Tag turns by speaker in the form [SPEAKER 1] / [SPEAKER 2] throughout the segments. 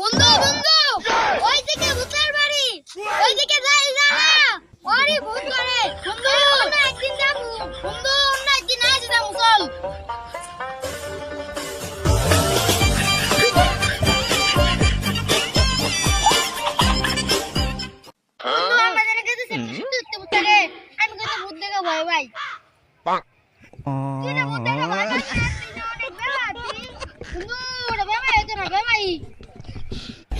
[SPEAKER 1] বন্ধু বন্ধু ওই দিকে ভূতের বাড়ি ওই দিকে যাই না ওরে ভূত করে। বন্ধু অন্য একদিন যাব। বন্ধু অন্য একদিন আজ যাব চল। বন্ধু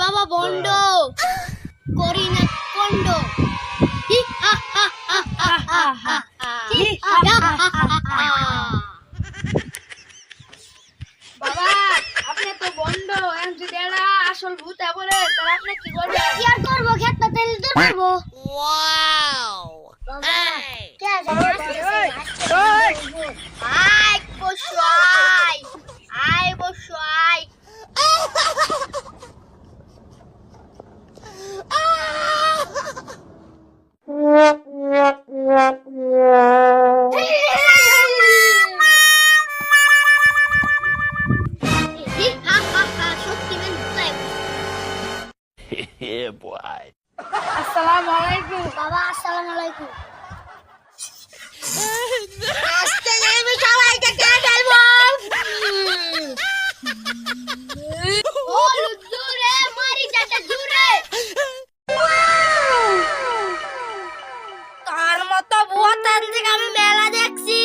[SPEAKER 1] বাবা বন্ড করি না কন্ড।
[SPEAKER 2] বাবা আপনি তো এখন যদি আসল ভূতে
[SPEAKER 1] horrible. Wow. Hey. Hey. Ai, puxou. Ai. Ai, puxou. Ai.
[SPEAKER 3] yeah, boy.
[SPEAKER 2] আসসালামু আলাইকুম।
[SPEAKER 1] বাবা আসসালামু আলাইকুম। আজকে আমি সবাইকে কে ফেলব ও জুরে মারি যাটা জুরে তার মতো বুয়া তান্ত্রিক আমি মেলা দেখছি।